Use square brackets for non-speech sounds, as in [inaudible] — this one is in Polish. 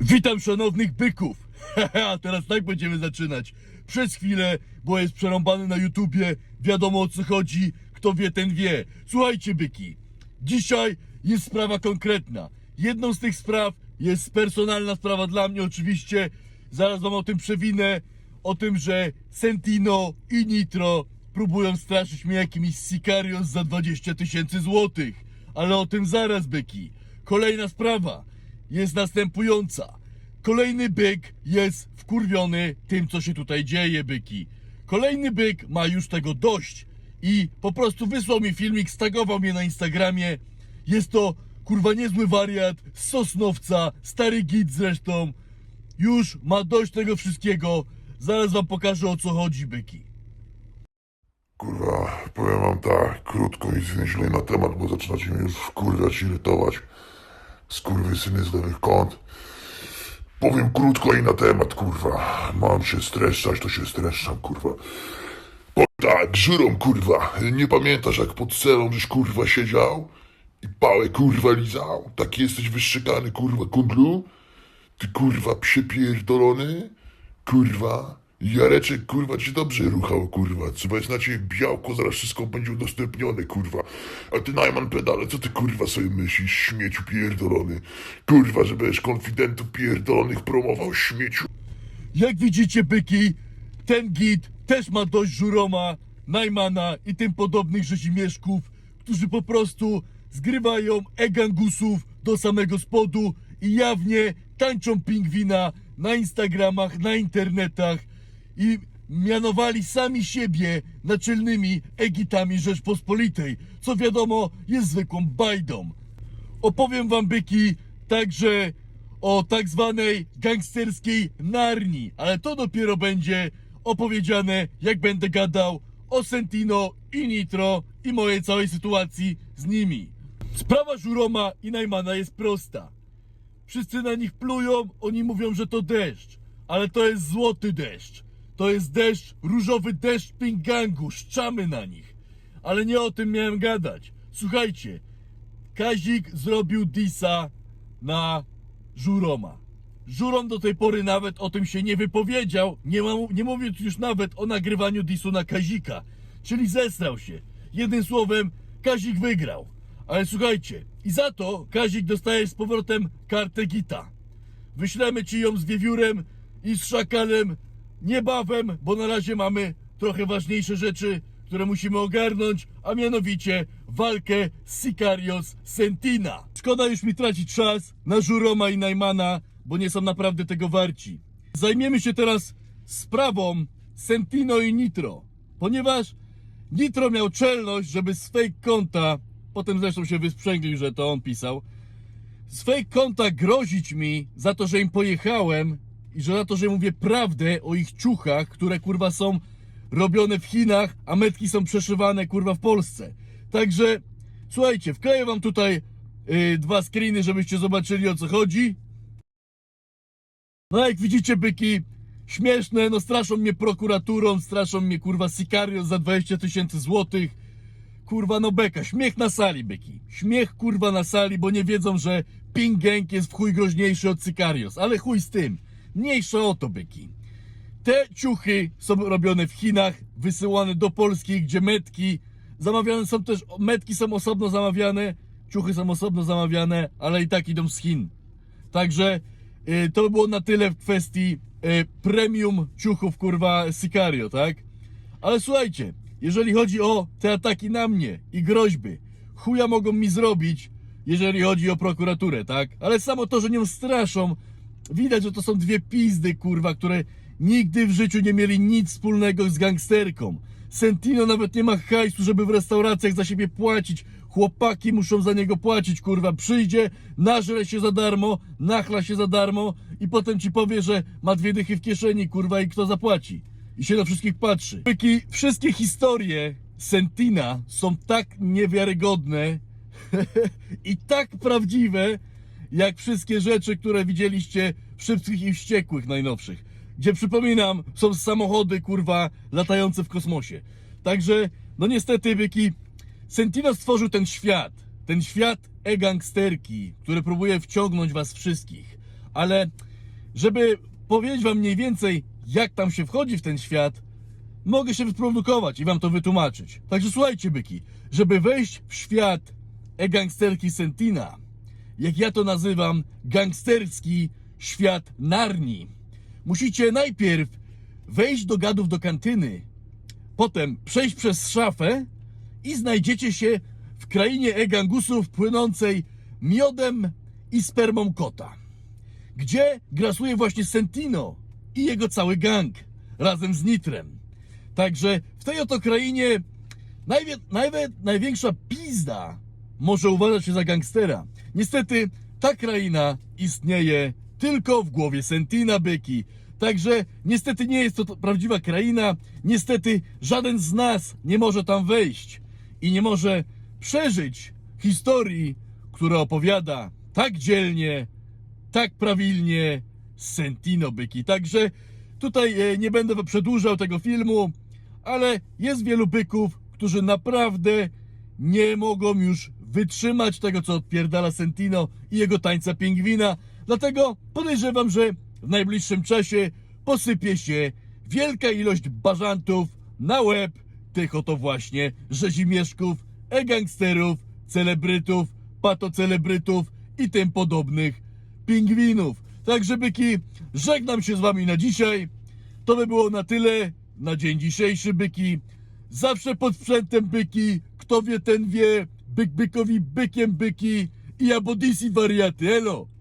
Witam szanownych byków. [laughs] A teraz tak będziemy zaczynać. Przez chwilę, bo jest przerąbany na YouTubie, wiadomo o co chodzi, kto wie ten wie. Słuchajcie byki, dzisiaj jest sprawa konkretna. Jedną z tych spraw jest personalna sprawa dla mnie oczywiście. Zaraz wam o tym przewinę. O tym, że Sentino i Nitro próbują straszyć mnie jakimiś Sicarios za 20 tysięcy złotych. Ale o tym zaraz byki. Kolejna sprawa jest następująca. Kolejny byk jest wkurwiony tym, co się tutaj dzieje, byki. Kolejny byk ma już tego dość i po prostu wysłał mi filmik, stagował mnie na Instagramie. Jest to kurwa niezły wariat Sosnowca, stary git zresztą. Już ma dość tego wszystkiego. Zaraz wam pokażę o co chodzi, byki. Kurwa, powiem wam tak, krótko i zwięźle na temat, bo zaczynacie mnie już wkurwiać, irytować. Skurwysyny z lewych kąt. Powiem krótko i na temat, kurwa. Mam się streszczać, to się streszczam, kurwa. Bo tak, żurą, kurwa. Nie pamiętasz, jak pod celą żeś, kurwa, siedział? I pałę, kurwa, lizał? Taki jesteś wyszczekany, kurwa, kundlu? Ty, kurwa, psie pierdolony? Kurwa. Jareczek, kurwa, ci dobrze ruchał, kurwa. Jest na ciebie białko, zaraz wszystko będzie udostępnione, kurwa. A ty, Najman Pedale, co ty, kurwa, sobie myślisz, śmieciu pierdolony? Kurwa, że konfidentów pierdolonych promował, śmieciu. Jak widzicie, byki, ten git też ma dość żuroma, Najmana i tym podobnych rzezimieszków, którzy po prostu zgrywają e-gangusów do samego spodu i jawnie tańczą pingwina na Instagramach, na internetach i mianowali sami siebie naczelnymi egitami Rzeczpospolitej, co wiadomo jest zwykłą bajdą. Opowiem wam byki także o tak zwanej gangsterskiej Narni, ale to dopiero będzie opowiedziane, jak będę gadał o Sentino i Nitro i mojej całej sytuacji z nimi. Sprawa Żuroma i Najmana jest prosta. Wszyscy na nich plują, oni mówią, że to deszcz, ale to jest złoty deszcz. To jest deszcz, różowy deszcz pingangu, szczamy na nich. Ale nie o tym miałem gadać. Słuchajcie, Kazik zrobił disa na Żuroma. Żurom do tej pory nawet o tym się nie wypowiedział, nie, ma, nie mówiąc już nawet o nagrywaniu disu na Kazika. Czyli zesrał się. Jednym słowem, Kazik wygrał. Ale słuchajcie, i za to Kazik dostaje z powrotem kartę Gita. Wyślemy ci ją z wiewiórem i z szakalem niebawem, bo na razie mamy trochę ważniejsze rzeczy, które musimy ogarnąć, a mianowicie walkę Sicarios Sentina. Szkoda już mi tracić czas na Żuroma i Najmana, bo nie są naprawdę tego warci. Zajmiemy się teraz sprawą Sentino i Nitro, ponieważ Nitro miał czelność, żeby z fake konta, potem zresztą się wysprzęglił, że to on pisał, z fake konta grozić mi za to, że im pojechałem i że za to, że mówię prawdę o ich ciuchach, które kurwa są robione w Chinach, a metki są przeszywane kurwa w Polsce. Także słuchajcie, wkleję wam tutaj yy, dwa screeny, żebyście zobaczyli o co chodzi. No jak widzicie byki, śmieszne, no straszą mnie prokuraturą, straszą mnie kurwa Sicarios za 20 tysięcy złotych. Kurwa no beka, śmiech na sali byki. Śmiech kurwa na sali, bo nie wiedzą, że Ping Gang jest w chuj groźniejszy od Sicarios. Ale chuj z tym. Mniejsza o to byki. Te ciuchy są robione w Chinach, wysyłane do Polski, gdzie metki zamawiane są też, metki są osobno zamawiane, ciuchy są osobno zamawiane, ale i tak idą z Chin. Także y, to było na tyle w kwestii y, premium ciuchów, kurwa, Sicario, tak? Ale słuchajcie, jeżeli chodzi o te ataki na mnie i groźby, chuja mogą mi zrobić, jeżeli chodzi o prokuraturę, tak? Ale samo to, że nią straszą, widać, że to są dwie pizdy, kurwa, które nigdy w życiu nie mieli nic wspólnego z gangsterką. Sentino nawet nie ma hajsu, żeby w restauracjach za siebie płacić. Chłopaki muszą za niego płacić, kurwa. Przyjdzie, nażre się za darmo, nachla się za darmo i potem ci powie, że ma dwie dychy w kieszeni, kurwa, i kto zapłaci. I się na wszystkich patrzy. Byki, wszystkie historie Sentina są tak niewiarygodne [laughs] i tak prawdziwe, jak wszystkie rzeczy, które widzieliście Szybkich i Wściekłych najnowszych. Gdzie przypominam, są samochody, kurwa, latające w kosmosie. Także, no niestety, byki, Sentino stworzył ten świat. Ten świat e-gangsterki, który próbuje wciągnąć was wszystkich. Ale żeby powiedzieć wam mniej więcej, jak tam się wchodzi w ten świat, mogę się wyprodukować i wam to wytłumaczyć. Także słuchajcie, byki, żeby wejść w świat e-gangsterki Sentina, jak ja to nazywam, gangsterski świat Narni, musicie najpierw wejść do gadów do kantyny, potem przejść przez szafę i znajdziecie się w krainie e-gangusów płynącej miodem i spermą kota, gdzie grasuje właśnie Sentino i jego cały gang razem z Nitrem. Także w tej oto krainie nawet największa pizda może uważać się za gangstera. Niestety ta kraina istnieje tylko w głowie Sentina Byki. Także niestety nie jest to prawdziwa kraina. Niestety żaden z nas nie może tam wejść i nie może przeżyć historii, która opowiada tak dzielnie, tak prawilnie Sentino Byki. Także tutaj e, nie będę przedłużał tego filmu, ale jest wielu byków, którzy naprawdę nie mogą już wytrzymać tego, co odpierdala Sentino i jego tańca pingwina. Dlatego podejrzewam, że w najbliższym czasie posypie się wielka ilość bażantów na łeb tych oto właśnie rzezimieszków, e-gangsterów, celebrytów, patocelebrytów i tym podobnych pingwinów. Także byki, żegnam się z wami na dzisiaj. To by było na tyle na dzień dzisiejszy, byki. Zawsze pod sprzętem byki. Kto wie, ten wie. Byk bykowi bykiem byki. I abodisi wariaty. Elo!